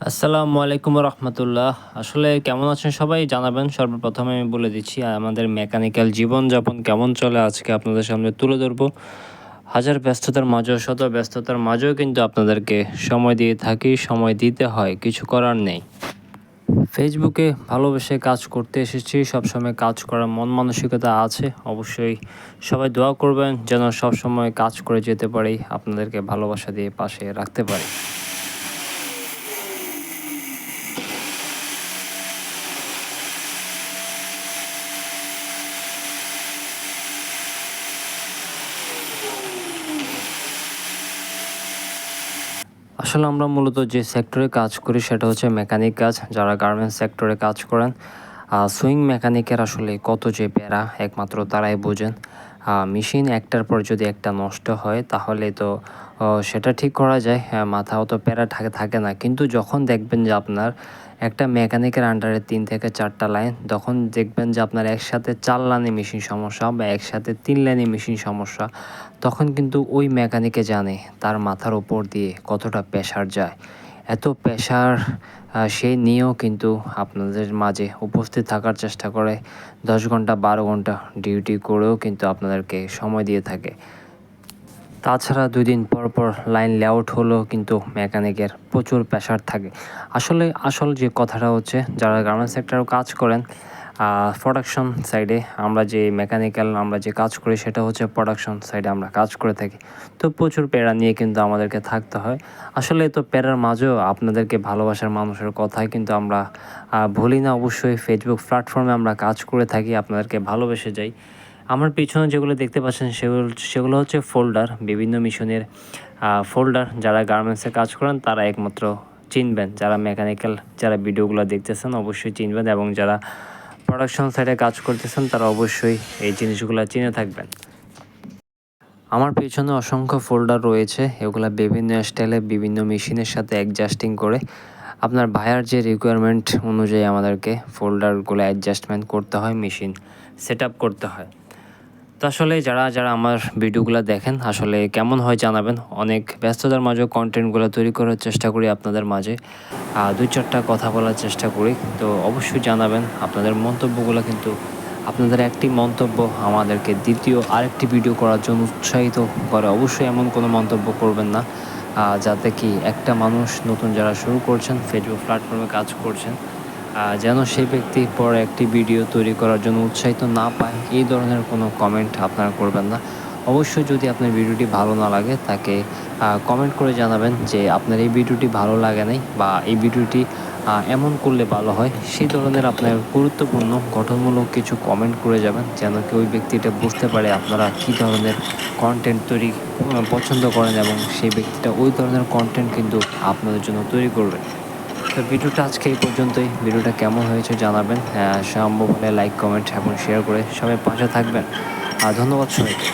আসসালামু আলাইকুম রহমতুল্লাহ আসলে কেমন আছেন সবাই? জানাবেন। সর্বপ্রথমে আমি বলে দিচ্ছি, আমাদের মেকানিক্যাল জীবনযাপন কেমন চলে আজকে আপনাদের সামনে তুলে ধরবো। হাজার ব্যস্ততার মাঝেও, শত ব্যস্ততার মাঝেও কিন্তু আপনাদেরকে সময় দিয়ে থাকি, সময় দিতে হয়, কিছু করার নেই। ফেসবুকে ভালোবেসে কাজ করতে এসেছি, সবসময় কাজ করার মন মানসিকতা আছে, অবশ্যই সবাই দোয়া করবেন যেন সবসময় কাজ করে যেতে পারি, আপনাদেরকে ভালোবাসা দিয়ে পাশে রাখতে পারি। আসলে আমরা মূলত যে সেক্টরে কাজ করি সেটা হচ্ছে মেকানিক কাজ, যারা গার্মেন্টস সেক্টরে কাজ করেন। সুইং মেকানিকের আসলে কত যে প্যারা একমাত্র তারাই বোঝেন। মেশিন একটার পর যদি একটা নষ্ট হয়, তাহলে তো সেটা ঠিক করা যায়। মাথা অত প্যারা থাকে থাকে না। কিন্তু যখন দেখবেন যে আপনার একটা মেকানিকের আন্ডারে তিন থেকে চারটা লাইন, তখন দেখবেন যে আপনার একসাথে চার লাইনে মেশিন সমস্যা বা একসাথে তিন লাইনে মেশিন সমস্যা, তখন কিন্তু ওই মেকানিকে জানে তার মাথার ওপর দিয়ে কতটা প্রেশার যায়। এত প্রেশার সে নিয়েও কিন্তু আপনাদের মাঝে উপস্থিত থাকার চেষ্টা করে। দশ ঘণ্টা, বারো ঘণ্টা ডিউটি করেও কিন্তু আপনাদেরকে সময় দিয়ে থাকে। তাছাড়া দুই দিন পর পর লাইন লেআউট হলেও কিন্তু মেকানিকের প্রচুর প্রেশার থাকে। আসলে আসল যে কথাটা হচ্ছে, যারা গার্মেন্টস সেক্টরেও কাজ করেন প্রোডাকশন সাইডে আমরা যে মেকানিক্যাল আমরা যে কাজ করি, সেটা হচ্ছে প্রোডাকশন সাইডে আমরা কাজ করে থাকি। তো প্রচুর প্যারা নিয়ে কিন্তু আমাদেরকে থাকতে হয়। আসলে তো প্যারার মাঝেও আপনাদেরকে ভালোবাসার মানুষের কথাই কিন্তু আমরা ভুলি না। অবশ্যই ফেসবুক প্ল্যাটফর্মে আমরা কাজ করে থাকি, আপনাদেরকে ভালোবেসে যাই। আমার পিছনে যেগুলো দেখতে পাচ্ছেন সেগুলো সেগুলো হচ্ছে ফোল্ডার, বিভিন্ন মিশনের ফোল্ডার যারা গার্মেন্টসে কাজ করেন তারা একমাত্র চিনবেন। যারা মেকানিক্যাল যারা ভিডিওগুলো দেখতেছেন অবশ্যই চিনবেন এবং যারা প্রোডাকশন সাইডে কাজ করতেছেন তারা অবশ্যই এই জিনিসগুলো চিনে থাকবেন। আমার পেছনে অসংখ্য ফোল্ডার রয়েছে, এগুলো বিভিন্ন স্টাইলে, বিভিন্ন মেশিনের সাথে অ্যাডজাস্টিং করে। আপনার ভায়ার যে রিকোয়ারমেন্ট অনুযায়ী আমাদেরকে ফোল্ডারগুলো অ্যাডজাস্টমেন্ট করতে হয় মেশিন সেট করতে হয়। তো আসলে যারা যারা আমার ভিডিওগুলো দেখেন, আসলে কেমন হয় জানাবেন। অনেক ব্যস্ততার মাঝেও কন্টেন্টগুলো তৈরি করার চেষ্টা করি আপনাদের মাঝে। দুই চারটা কথা বলার চেষ্টা করি। তো অবশ্যই জানাবেন, আপনাদের মন্তব্যগুলো কিন্তু আপনাদের একটি মন্তব্য আমাদেরকে দ্বিতীয় আরেকটি ভিডিও করার জন্য উৎসাহিত করে। অবশ্যই এমন কোনো মন্তব্য করবেন না। যাতে কি একটা মানুষ নতুন যারা শুরু করছেন ফেসবুক প্ল্যাটফর্মে কাজ করছেন যেন সেই ব্যক্তি পরে একটি ভিডিও তৈরি করার জন্য উৎসাহিত না পায়, এই ধরনের কোনো কমেন্ট আপনারা করবেন না। অবশ্যই যদি আপনার ভিডিওটি ভালো না লাগে, তাকে কমেন্ট করে জানাবেন যে আপনার এই ভিডিওটি ভালো লাগে নাই বা এই ভিডিওটি এমন করলে ভালো হয়, সেই ধরনের আপনার গুরুত্বপূর্ণ, গঠনমূলক কিছু কমেন্ট করে যাবেন, যেন কি ওই ব্যক্তিটা বুঝতে পারে আপনারা কী ধরনের কন্টেন্ট তৈরি পছন্দ করেন এবং সেই ব্যক্তিটা ওই ধরনের কন্টেন্ট কিন্তু আপনাদের জন্য তৈরি করবে। তো ভিডিওটা আজকে এই পর্যন্তই। ভিডিওটা কেমন হয়েছে জানাবেন। সম্ভব হলে লাইক কমেন্ট এবং শেয়ার করে সবাই পাশে থাকবেন। আর ধন্যবাদ সবাইকে।